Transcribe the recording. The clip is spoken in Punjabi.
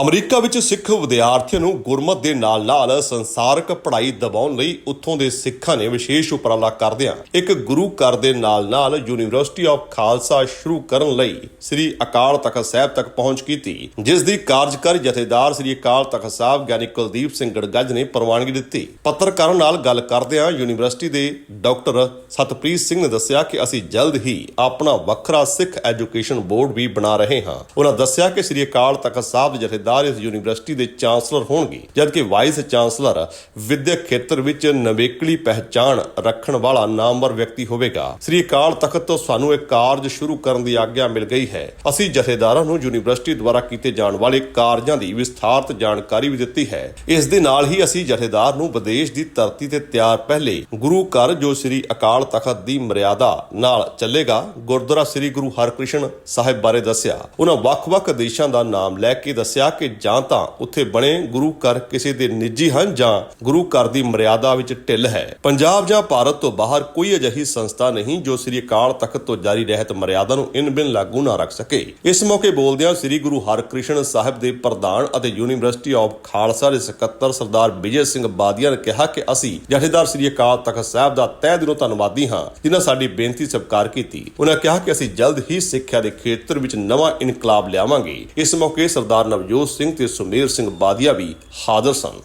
ਅਮਰੀਕਾ ਵਿੱਚ ਸਿੱਖ ਵਿਦਿਆਰਥੀਆਂ ਨੂੰ ਗੁਰਮਤ ਦੇ ਨਾਲ-ਨਾਲ ਸੰਸਾਰਕ ਪੜ੍ਹਾਈ ਦਿਵਾਉਣ ਲਈ ਉੱਥੋਂ ਦੇ ਸਿੱਖਾਂ ਨੇ ਵਿਸ਼ੇਸ਼ ਉਪਰਾਲਾ ਕਰਦਿਆਂ ਇੱਕ ਗੁਰੂ ਘਰ ਦੇ ਨਾਲ-ਨਾਲ ਯੂਨੀਵਰਸਿਟੀ ਆਫ ਖਾਲਸਾ ਸ਼ੁਰੂ ਕਰਨ ਲਈ ਸ੍ਰੀ ਅਕਾਲ ਤਖਤ ਸਾਹਿਬ ਤੱਕ ਪਹੁੰਚ ਕੀਤੀ, ਜਿਸ ਦੀ ਕਾਰਜਕਾਰੀ ਜਥੇਦਾਰ ਸ੍ਰੀ ਅਕਾਲ ਤਖਤ ਸਾਹਿਬ ਗਿਆਨੀ ਕੁਲਦੀਪ ਸਿੰਘ ਗੜਗੱਜ ਨੇ ਪ੍ਰਵਾਨਗੀ ਦਿੱਤੀ। ਪੱਤਰਕਾਰਾਂ ਨਾਲ ਗੱਲ ਕਰਦਿਆਂ ਯੂਨੀਵਰਸਿਟੀ ਦੇ ਡਾਕਟਰ ਸਤਪ੍ਰੀਤ ਸਿੰਘ ਨੇ ਦੱਸਿਆ ਕਿ ਅਸੀਂ ਜਲਦ ਹੀ ਆਪਣਾ ਵੱਖਰਾ ਸਿੱਖ ਐਜੂਕੇਸ਼ਨ ਬੋਰਡ ਵੀ ਬਣਾ ਰਹੇ ਹਾਂ। ਉਹਨਾਂ ਦੱਸਿਆ ਕਿ ਸ੍ਰੀ ਅਕਾਲ ਤਖਤ ਸਾਹਿਬ ਜਥੇ ਜਥੇਦਾਰ ਇਸ ਯੂਨੀਵਰਸਿਟੀ ਦੇ ਚਾਂਸਲਰ ਹੋਣਗੇ, ਜਦਕਿ ਵਾਈਸ ਚਾਂਸਲਰ ਵਿਦਿਅਕ ਖੇਤਰ ਵਿੱਚ ਨਵੇਕਲੀ ਪਹਿਚਾਣ ਰੱਖਣ ਵਾਲਾ ਨਾਮਵਰ ਵਿਅਕਤੀ ਹੋਵੇਗਾ। ਸ੍ਰੀ ਅਕਾਲ ਤਖਤ ਤੋਂ ਸਾਨੂੰ ਇਹ ਕਾਰਜ ਸ਼ੁਰੂ ਕਰਨ ਦੀ ਆਗਿਆ ਮਿਲ ਗਈ ਹੈ। ਅਸੀਂ ਜਥੇਦਾਰਾਂ ਨੂੰ ਯੂਨੀਵਰਸਿਟੀ ਦੁਆਰਾ ਕੀਤੇ ਜਾਣ ਵਾਲੇ ਕਾਰਜਾਂ ਦੀ ਵਿਸਥਾਰਤ ਜਾਣਕਾਰੀ ਵੀ ਦਿੱਤੀ ਹੈ। ਇਸ ਦੇ ਨਾਲ ਹੀ ਅਸੀਂ ਜਥੇਦਾਰ ਨੂੰ ਵਿਦੇਸ਼ ਦੀ ਧਰਤੀ ਤੇ ਤਿਆਰ ਪਹਿਲੇ ਗੁਰੂ ਘਰ ਜੋ ਸ੍ਰੀ ਅਕਾਲ ਤਖਤ ਦੀ ਮਰਿਆਦਾ ਨਾਲ ਚੱਲੇਗਾ, ਗੁਰਦੁਆਰਾ ਸ੍ਰੀ ਗੁਰੂ ਹਰਕ੍ਰਿਸ਼ਨ ਸਾਹਿਬ ਬਾਰੇ ਦੱਸਿਆ। ਉਹਨਾਂ ਵੱਖ-ਵੱਖ ਦੇਸ਼ਾਂ ਦਾ ਨਾਮ ਲੈ ਕੇ ਦੱਸਿਆ ਕਿ ਜਾਂ ਤਾਂ ਉੱਥੇ ਬਣੇ ਗੁਰੂ ਘਰ ਕਿਸੇ ਦੇ ਨਿੱਜੀ ਹਨ ਜਾਂ ਗੁਰੂ ਘਰ ਦੀ ਮਰਿਆਦਾ ਵਿੱਚ ਢਿੱਲ ਹੈ। ਪੰਜਾਬ ਜਾਂ ਭਾਰਤ ਤੋਂ ਬਾਹਰ ਕੋਈ ਅਜਿਹੀ ਸੰਸਥਾ ਨਹੀਂ ਜੋ ਸ੍ਰੀ ਅਕਾਲ ਤਖਤ ਤੋਂ ਜਾਰੀ ਰਹਿਤ ਮਰਿਆਦਾ ਨੂੰ ਇਨ ਬਿਨ ਲਾਗੂ ਨਾ ਰੱਖ ਸਕੇ। ਇਸ ਮੌਕੇ ਬੋਲਦਿਆਂ ਸ੍ਰੀ ਗੁਰੂ ਹਰਕ੍ਰਿਸ਼ਨ ਸਾਹਿਬ ਦੇ ਪ੍ਰਧਾਨ ਅਤੇ ਯੂਨੀਵਰਸਿਟੀ ਆਫ ਖਾਲਸਾ ਦੇ ਸਕੱਤਰ ਸਰਦਾਰ ਵਿਜੇ ਸਿੰਘ ਬਾਦੀਆ ਨੇ ਕਿਹਾ ਕਿ ਅਸੀਂ ਜਥੇਦਾਰ ਸ੍ਰੀ ਅਕਾਲ ਤਖਤ ਸਾਹਿਬ ਦਾ ਤਹਿ ਦਿਲੋਂ ਧੰਨਵਾਦੀ ਹਾਂ, ਜਿਨ੍ਹਾਂ ਸਾਡੀ ਬੇਨਤੀ ਸਵੀਕਾਰ ਕੀਤੀ। ਉਹਨਾਂ ਕਿਹਾ ਕਿ ਅਸੀਂ ਜਲਦ ਹੀ ਸਿੱਖਿਆ ਦੇ ਖੇਤਰ ਵਿੱਚ ਨਵਾਂ ਇਨਕਲਾਬ ਲਿਆਵਾਂਗੇ। ਇਸ ਮੌਕੇ ਸਰਦਾਰ ਨਵਜੋਤ ਸਿੰਘ ਤੇ ਸੁਮੇਰ ਸਿੰਘ ਬਾਦੀਆ ਵੀ ਹਾਜ਼ਰ ਸਨ।